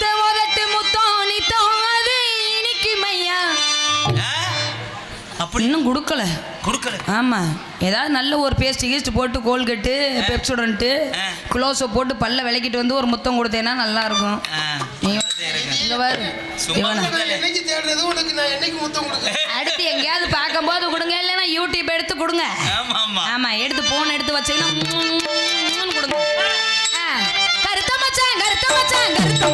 ஒத்த ஒதட்டு முத்தோணி தோது இனிக்குமையா? இன்னும் கொடுக்கல. கொடுக்கல. ஆமாம் ஏதாவது நல்ல ஒரு பேஸ்ட் கீஸ்ட் போட்டு கோல்கட்டு பெப்சுடன்ட்டு குளோஸை போட்டு பல்ல விளக்கிட்டு வந்து ஒரு முத்தம் கொடுத்தேன்னா நல்லா இருக்கும் அடுத்து எங்கேயாவது பார்க்கும்போது கொடுங்க இல்லைன்னா யூடியூப் எடுத்து கொடுங்க. ஆமா எடுத்து போன் எடுத்து வச்சீங்கன்னா கொடுங்க. கருத்த மச்சான் கருத்த மச்சான் கருத்த